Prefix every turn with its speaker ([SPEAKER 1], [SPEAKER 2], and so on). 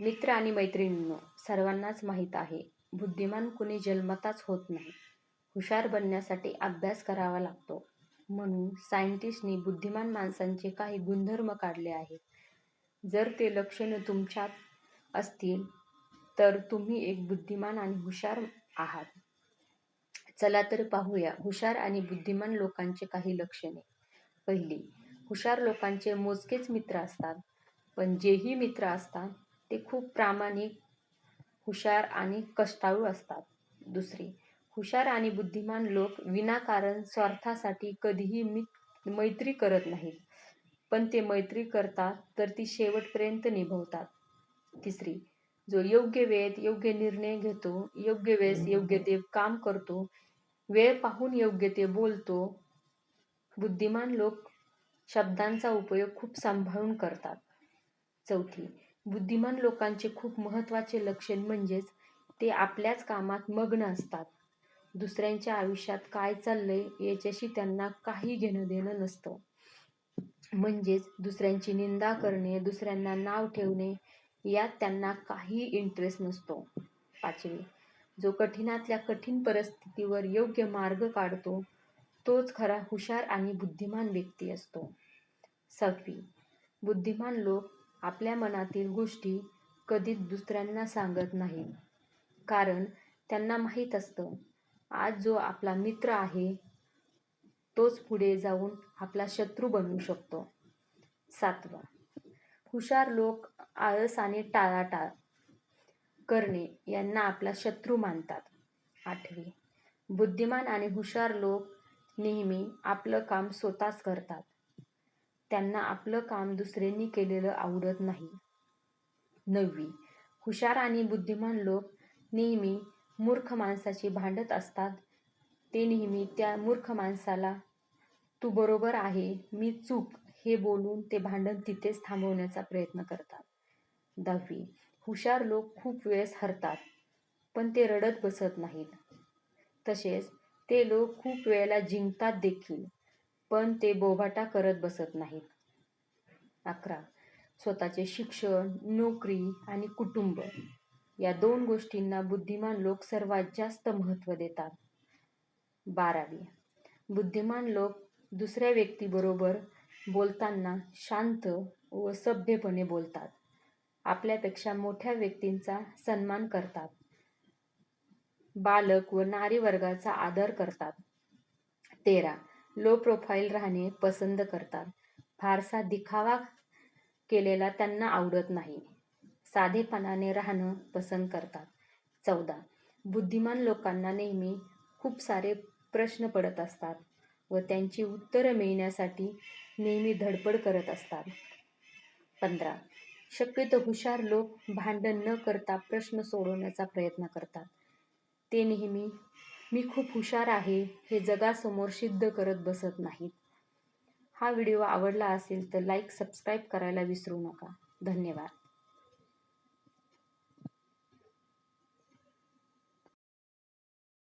[SPEAKER 1] मित्र आणि मैत्रिणींनो सर्वांनाच माहीत आहे बुद्धिमान कुणी जन्मताच होत नाही. हुशार बनण्यासाठी अभ्यास करावा लागतो. म्हणून सायंटिस्टनी बुद्धिमान माणसांचे काही गुणधर्म काढले आहेत. जर ते लक्षणं तुमच्यात असतील तर तुम्ही एक बुद्धिमान आणि हुशार आहात. चला तर पाहूया हुशार आणि बुद्धिमान लोकांचे काही लक्षणे. पहिली हुशार लोकांचे मोजकेच मित्र असतात. पण जेही मित्र असतात ते खूप प्रामाणिक हुशार आणि कष्टाळू असतात. दुसरी हुशार आणि बुद्धिमान लोक विनाकारण स्वार्थासाठी कधीही मित मैत्री करत नाहीत. पण ते मैत्री करतात तर ती शेवटपर्यंत निभवतात. तिसरी जो योग्य वेळेत योग्य निर्णय घेतो योग्य वेळेस योग्य ते काम करतो वेळ पाहून योग्य ते बोलतो बुद्धिमान लोक शब्दांचा उपयोग खूप सांभाळून करतात. चौथी बुद्धिमान लोकांचे खूप महत्त्वाचे लक्षण म्हणजेच ते आपल्याच कामात मग्न असतात. दुसऱ्यांच्या आयुष्यात काय चाललंय याच्याशी त्यांना काही घेणं देणं नसतं. म्हणजेच दुसऱ्यांची निंदा करणे दुसऱ्यांना नाव ठेवणे यात त्यांना काही इंटरेस्ट नसतो. पाचवी जो कठीणातल्या कठीण परिस्थितीवर योग्य मार्ग काढतो तोच खरा हुशार आणि बुद्धिमान व्यक्ती असतो. सहावी बुद्धिमान लोक आपल्या मनातील गोष्टी कधीच दुसऱ्यांना सांगत नाही. कारण त्यांना माहीत असतं आज जो आपला मित्र आहे तोच पुढे जाऊन आपला शत्रू बनवू शकतो. सातवा हुशार लोक आळस आणि टाळाटाळ करणे यांना आपला शत्रू मानतात. आठवी बुद्धिमान आणि हुशार लोक नेहमी आपलं काम स्वतःच करतात. त्यांना आपलं काम दुसऱ्यांनी केलेलं आवडत नाही. नववी. हुशार आणि बुद्धिमान लोक नेहमी मूर्ख माणसाची भांडत असतात. ते नेहमी त्या मूर्ख माणसाला तू बरोबर आहे मी चूक हे बोलून ते भांडण तिथेच थांबवण्याचा प्रयत्न करतात. दहावी. हुशार लोक खूप वेळेस हरतात पण ते रडत बसत नाहीत. तसेच ते लोक खूप वेळेला जिंकतात देखील. पण ते बोभाटा करत बसत नाहीत. अकरा. स्वतःचे शिक्षण नोकरी आणि कुटुंब या दोन गोष्टींना बुद्धिमान लोक सर्वात जास्त महत्त्व देतात. बारावी. बुद्धिमान लोक दुसऱ्या व्यक्तीबरोबर बोलताना शांत व सभ्यपणे बोलतात. आपल्यापेक्षा मोठ्या व्यक्तींचा सन्मान करतात. बालक व नारी वर्गाचा आदर करतात. तेरा. लो प्रोफाईल राहणे पसंत करतात. फारसा दिखावा केलेला त्यांना आवडत नाही. साधेपणाने राहणं पसंत करतात. चौदा. बुद्धिमान लोकांना नेहमी खूप सारे प्रश्न पडत असतात व त्यांची उत्तरं मिळण्यासाठी नेहमी धडपड करत असतात. पंधरा. शक्यतो हुशार लोक भांडण न करता प्रश्न सोडवण्याचा प्रयत्न करतात. ते नेहमी मी खूप हुशार आहे हे जगासमोर सिद्ध करत बसत नाहीत. हा व्हिडिओ आवडला असेल तर लाईक सबस्क्राईब करायला विसरू नका. धन्यवाद.